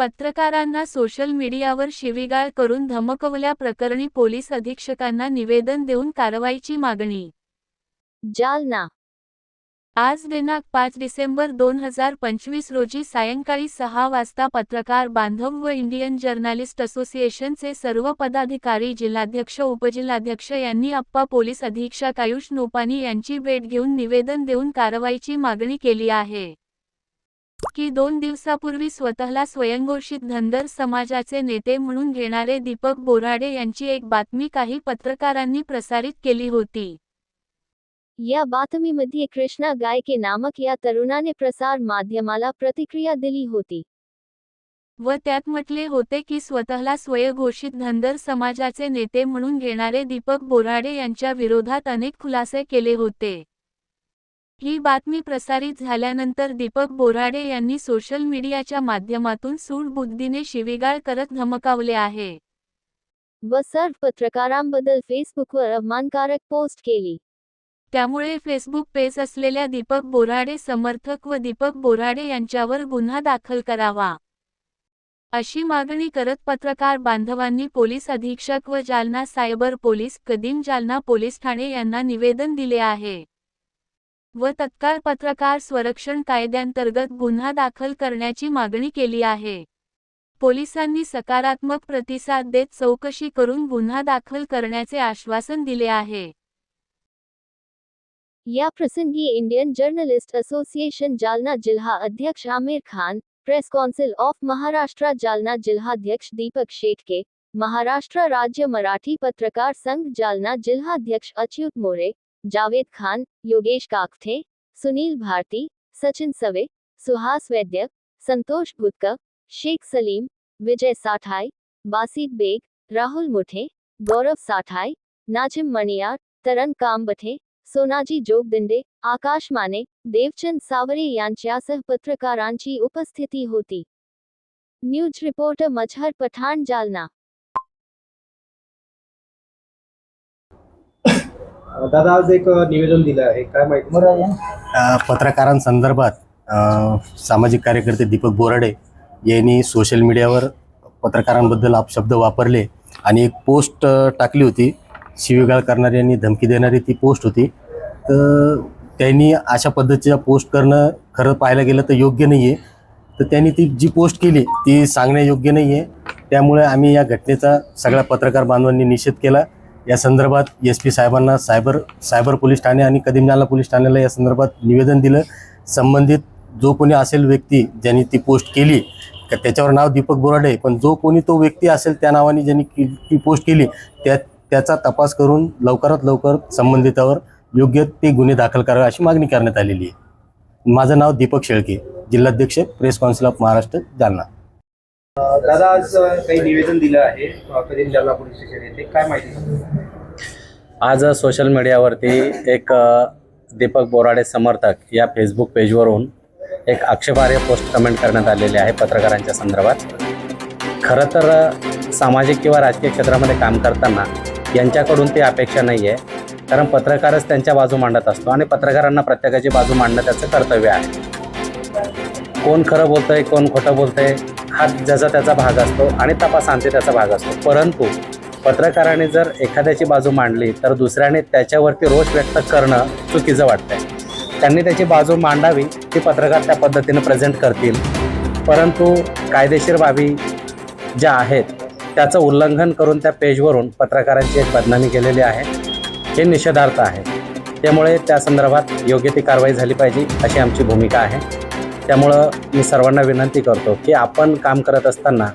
पत्रकारांना सोशल मीडियावर शिवीगाळ करून धमकवल्याप्रकरणी पोलीस अधीक्षकांना निवेदन देऊन कारवाईची मागणी. जालना. आज दिनांक पाच डिसेंबर दोन हजार पंचवीस रोजी सायंकाळी सहा वाजता पत्रकार बांधव व इंडियन जर्नालिस्ट असोसिएशनचे सर्व पदाधिकारी जिल्हाध्यक्ष उपजिल्हाध्यक्ष यांनी अप्पा पोलीस अधीक्षक आयुष नोपानी यांची भेट घेऊन निवेदन देऊन कारवाईची मागणी केली आहे. की दोन दिवसापूर्वी स्वतःला स्वयंघोषित धनगर समाजाचे नेते म्हणून घेणारे दीपक बोराडे यांची एक बातमी काही पत्रकारांनी प्रसारित केली होती. या बातमीमध्ये कृष्णा गायके नामक या तरुणाने प्रसार माध्यमाला प्रतिक्रिया दिली होती. व त्यात म्हटले होते की स्वतःला स्वयंघोषित धनगर समाजाचे नेते म्हणून घेणारे दीपक बोराडे यांच्या विरोधात अनेक खुलासे केले होते. ही बातमी प्रसारित झाल्यानंतर दीपक बोराडे यांनी सोशल मीडियाच्या माध्यमातून सूडबुद्धीने शिवीगाळ करत धमकावले आहे. व सर्व पत्रकारांबद्दल फेसबुकवर अपमानकारक पोस्ट केली. त्यामुळे फेसबुक पेज असलेल्या दीपक बोराडे समर्थक व दीपक बोराडे यांच्यावर गुन्हा दाखल करावा. अशी मागणी करत पत्रकार बांधवांनी पोलीस अधीक्षक व जालना सायबर पोलीस कदीम जालना पोलीस ठाणे यांना निवेदन दिले आहे. व तत्काळ पत्रकार संरक्षण कायद्यांतर्गत गुन्हा दाखल करण्याची मागणी केली आहे. पोलिसांनी सकारात्मक प्रतिसाद देत चौकशी करून गुन्हा दाखल करण्याचे आश्वासन दिले आहे. या प्रसंगी इंडियन जर्नलिस्ट असोसिएशन जालना जिल्हा अध्यक्ष Aamir Khan press council of Maharashtra Jalna जिल्हाध्यक्ष दीपक शेटके महाराष्ट्र राज्य मराठी पत्रकार संघ जालना जिल्हाध्यक्ष अच्युत मोरे जावेद खान, योगेश काकथे, सुनील भारती, सचिन सवे, सुहास वैद्य संतोष भुतकर शेख सलीम, विजय साठाई बासित बेग, राहुल मुठे, गौरव साठाई, नाजिम मणियार तरन कामबठे सोनाजी जोगदंडे, आकाश माने, देवचंद सावरे यांच्यासह पत्रकारांची उपस्थिती होती. News reporter Mazhar Pathan Jalna. दादा आज एक निवेदन दिलं आहे. काय माहिती? पत्रकारांसंदर्भात अ, सामाजिक कार्यकर्ते दीपक बोराडे यांनी सोशल मीडियावर पत्रकारांबद्दल अपशब्द वापरले आणि एक पोस्ट अ, टाकली होती. शिवीगाळ करणारी आणि धमकी देणारी ती पोस्ट होती. तर त्यांनी अशा पद्धतीच्या पोस्ट करणं खरं पाहायला गेलं तर योग्य नाही आहे तर त्यांनी ती जी पोस्ट केली ती सांगणे योग्य नाही आहे त्यामुळे आम्ही या घटनेचा सगळ्या पत्रकार बांधवांनी निषेध केला. या संदर्भात एस पी साहेबांना सायबर सायबर पोलीस ठाणे आणि कदीमनाला पोलीस ठाण्याला या संदर्भात निवेदन दिलं. संबंधित जो कोणी असेल व्यक्ती ज्यांनी ती पोस्ट केली त्याच्यावर नाव दीपक बोराडे पण जो कोणी तो व्यक्ती असेल त्या नावाने ज्यांनी की- ती पोस्ट केली त्या त्याचा तपास करून लवकरात लवकर संबंधितावर योग्य ते गुन्हे दाखल करावे अशी मागणी करण्यात आलेली आहे. माझं नाव दीपक शेळके जिल्हाध्यक्ष press council of Maharashtra Jalna. दादा आज काही निवेदन दिलं आहे. कधी जालना पोलीस स्टेशन येथे? काय माहिती? आज सोशल मीडियावरती एक अ, दीपक बोराडे समर्थक या फेसबुक पेजवरून एक आक्षेपार्ह पोस्ट कमेंट करण्यात आलेली आहे पत्रकारांच्या संदर्भात. खरं तर अ, सामाजिक किंवा राजकीय क्षेत्रामध्ये काम करताना यांच्याकडून ती अपेक्षा नाही आहे कारण पत्रकारच त्यांच्या बाजू मांडत असतो आणि पत्रकारांना प्रत्येकाची बाजू मांडणं त्याचं कर्तव्य आहे. कोण खरं बोलतंय कोण खोटं बोलतंय हा ज्याचा त्याचा भाग असतो आणि तपासांचे त्याचा भाग असतो. परंतु पत्रकाराने जर एखाद्याची बाजू मांडली तर दुसऱ्याने त्याच्यावरती रोष व्यक्त करणं चुकीचं वाटतंय. त्यांनी त्याची बाजू मांडावी ती पत्रकार त्या पद्धतीने प्रेझेंट करतील. परंतु कायदेशीर बाबी ज्या आहेत त्याचं उल्लंघन करून त्या पेजवरून पत्रकारांची एक बदनामी केलेली आहे. हे निषेधार्थ आहे. त्यामुळे त्या संदर्भात योग्य ती कारवाई झाली पाहिजे अशी आमची भूमिका आहे. त्यामुळं मी सर्वांना विनंती करतो की आपण काम करत असताना